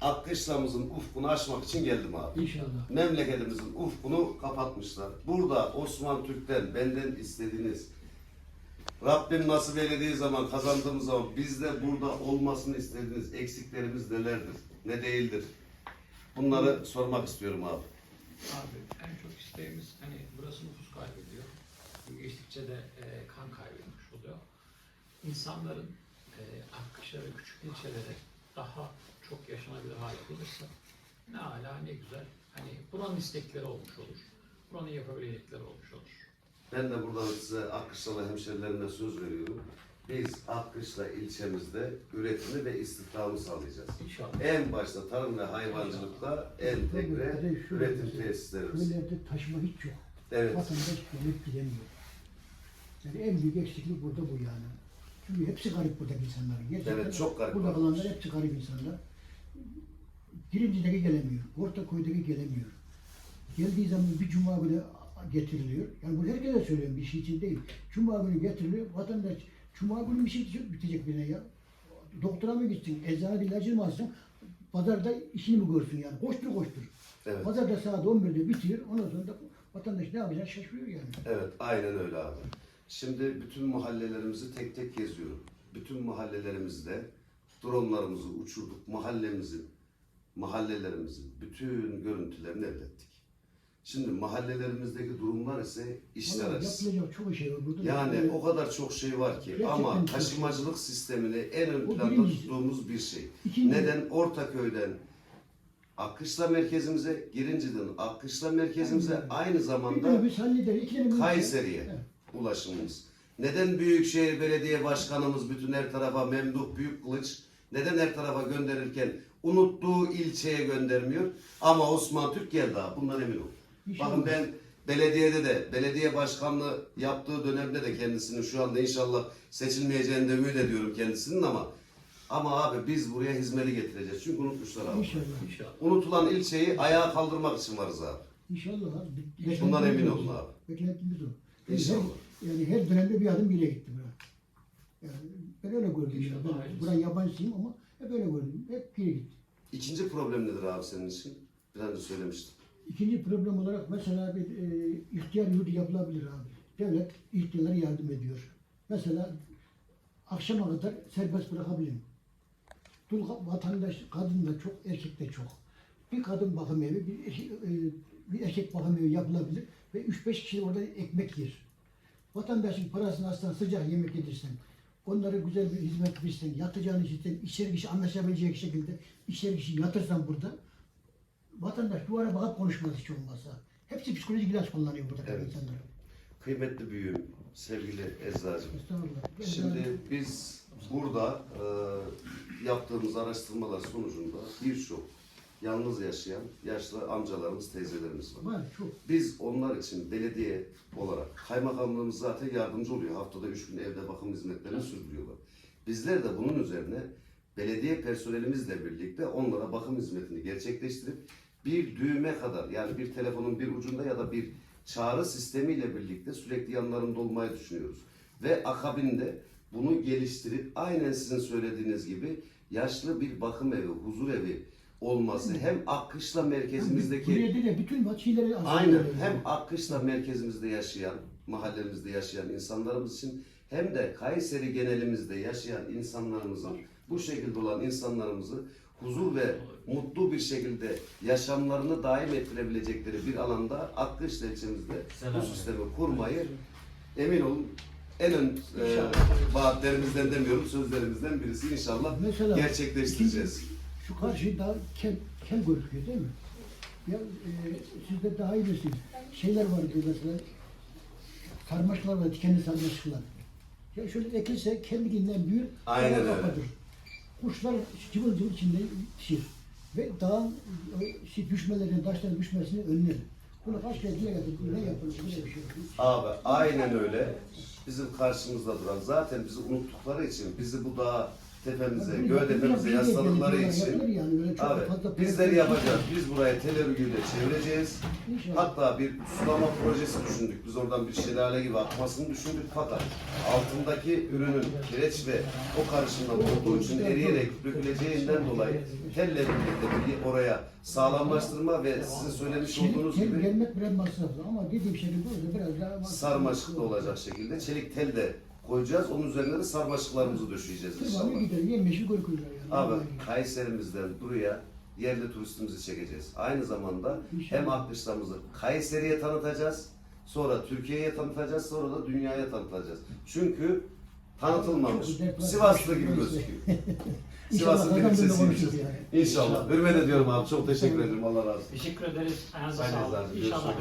Akkışlamızın ufkunu aşmak için geldim abi. İnşallah. Memleketimizin ufkunu kapatmışlar. Burada Osman Türk'ten benden istediğiniz Rabbim nasip eylediği zaman kazandığımız zaman bizde burada olmasını istediğiniz eksiklerimiz nelerdir? Ne değildir? Bunları sormak istiyorum abi. Abi en çok isteğimiz hani burası nüfus kaybediyor. Bu geçtikçe de e, kan kaybetmiş oluyor. İnsanların e, Akkışla ve küçük ilçelere daha çok yaşanabilir hale gelirse ne hala ne güzel. Hani buranın istekleri olmuş olur. Buranın yapabilecekleri olmuş olur. Ben de buradan size Akkışlalı hemşerilerime söz veriyorum. Biz Akkışla ilçemizde üretimi ve istihdamı sağlayacağız. İnşallah. En başta tarım ve hayvancılıkta entegre üretim mesela, tesislerimiz. Köylerde taşıma hiç yok. Evet. Vatandaş gelip gidemiyor. Yani en büyük eksiklik burada bu yani. Çünkü hepsi garip buradaki insanların. Gerçekten Evet, çok garip. Burada kalanlar hepsi garip insanlar. Birincide gelemiyor. Orta köydeki gelemiyor. Geldiği zaman bir cuma günü getiriliyor. Yani bunu herkese söylüyorum bir şey için değil. Cuma günü getiriliyor. Vatandaş cuma günü bir şey bitecek birine ya. Doktora mı gitsin, eczanede ilacını mı alsın, pazarda işini mi görsün yani. Koştur koştur. Evet. Pazarda saat 11'de bitiyor. Ondan sonra da vatandaş ne yapacağını şaşırıyor yani. Evet, aynen öyle abi. Şimdi bütün mahallelerimizi tek tek geziyorum. Bütün mahallelerimizde dronlarımızı uçurduk. Mahallemizin, mahallelerimizin bütün görüntülerini elde ettik. Şimdi mahallelerimizdeki durumlar ise işler arası. yapılacak çok şey var burada. Yani Böyle- o kadar çok şey var ki Gerçekten ama çok taşımacılık sistemini en ön O planda birincisi. tuttuğumuz bir şey. İkinci- Neden? Ortaköy'den Akkışla merkezimize, Girinci'den Akkışla merkezimize aynı Bir zamanda minibüs halleder, iki tane minibüs- Kayseri'ye Evet. Ulaşımımız. Neden Büyükşehir Belediye Başkanımız bütün her tarafa Memduh Büyükkılıç neden her tarafa gönderirken unuttuğu ilçeye göndermiyor? Ama Osman Türk geldi abi. Bundan emin ol. Bakın ben belediyede de belediye başkanlığı yaptığı dönemde de kendisinin şu anda inşallah seçilmeyeceğini de ümit ediyorum kendisinin ama ama abi biz buraya hizmeti getireceğiz. Çünkü unutmuşlar abi. İnşallah. İnşallah. Unutulan ilçeyi ayağa kaldırmak için varız abi. İnşallah abi. Bundan emin olun abi. Beklentimiz o. İnşallah. Yani her dönemde bir adım ileri gitti bura. Yani ben öyle gördüm. ya. İnşallah, Ben hayırlısı. buranın yabancısıyım ama hep öyle gördüm. Hep geri gitti. İkinci problem nedir abi senin için? Biraz önce söylemiştim. İkinci problem olarak mesela bir e, ihtiyar yurdu yapılabilir abi. Devlet ihtiyarlara yardım ediyor. Mesela akşama kadar serbest bırakabilirim. Dul vatandaş, kadın da çok, erkek de çok. Bir kadın bakım evi, bir erkek, e, bir erkek bakım evi yapılabilir ve 3-5 kişi orada ekmek yer. Vatandaşın parasını aslan sıcak yemek yedirsen, onlara güzel bir hizmet versen, yatacağını işitsen, içeri kişi anlaşabilecek şekilde içeri kişi yatırsan burada, vatandaş duvara bakıp konuşmaz hiç olmazsa. Hepsi psikolojik ilaç kullanıyor burada Evet. insanlar. Kıymetli büyüğüm, sevgili. Estağfurullah. Şimdi biz burada e, yaptığımız araştırmalar sonucunda birçok yalnız yaşayan yaşlı amcalarımız, teyzelerimiz var. var çok. Biz onlar için belediye olarak kaymakamlığımız zaten yardımcı oluyor. Haftada üç gün evde bakım hizmetlerini sürdürüyorlar. Bizler de bunun üzerine belediye personelimizle birlikte onlara bakım hizmetini gerçekleştirip bir düğme kadar yani bir telefonun bir ucunda ya da bir çağrı sistemiyle birlikte sürekli yanlarında olmayı düşünüyoruz. Ve akabinde bunu geliştirip aynen sizin söylediğiniz gibi yaşlı bir bakım evi, huzur evi olması hem Akkışla merkezimizdeki Buraya değil de bütün vasileleri aslında Aynen. Hem Akkışla merkezimizde yaşayan, mahallemizde yaşayan insanlarımız için hem de Kayseri genelimizde yaşayan insanlarımızın, bu şekilde olan insanlarımızı huzur ve mutlu bir şekilde yaşamlarını daim ettirebilecekleri bir alanda Akkışla ilçemizde bu sistemi kurmayı emin olun en ön e, vaatlerimizden demiyorum sözlerimizden birisi inşallah Mesela gerçekleştireceğiz. Şu karşı daha kel, kel gözüküyor değil mi? Ya e, siz de daha iyi bilirsiniz. Şeyler var diyor mesela. Sarmaşıklar var, dikenli sarmaşıklar. Ya şöyle ekilse kendiliğinden büyür, Aynen öyle. kapatır. Kuşlar cıvıl cıvıl içinde yetişir. Ve dağın o şey düşmelerini, taşların düşmesini önler. Bunu kaç kere dile getirdik, ne yapılır, böyle bir şey yok. Abi aynen öyle. Bizim karşımızda duran zaten bizi unuttukları için bizi bu dağa tepemize, gövdemize yapılır, yasladıkları için Abi bizleri yapacağız. Biz burayı tel örgüyle çevireceğiz. Hatta bir sulama projesi düşündük. Biz oradan bir şelale gibi akmasını düşündük fakat altındaki ürünün kireç ve o karışımdan olduğu için eriyerek döküleceğinden dolayı telle birlikte bir oraya sağlamlaştırma ve sizin söylemiş olduğunuz gibi gelmek biraz masraflı ama dediğim şey bu biraz daha sarmaşıklı olacak şekilde çelik tel de koyacağız. Onun üzerine de sarmaşıklarımızı döşeyeceğiz Tırmanıyor inşallah. gider, yemyeşil koyuyorlar yani. Abi. Kayseri'mizden buraya yerli turistimizi çekeceğiz. Aynı zamanda hem İnşallah. Akdışlamızı Kayseri'ye tanıtacağız. Sonra Türkiye'ye tanıtacağız. Sonra da dünyaya tanıtacağız. Çünkü tanıtılmamış. Sivaslı gibi gözüküyor. Sivas'ın bir konuşur yani. İnşallah. Hürmet ediyorum abi. Çok teşekkür ederim. Allah razı olsun. Teşekkür ederiz. Ayağınıza sağlık. İnşallah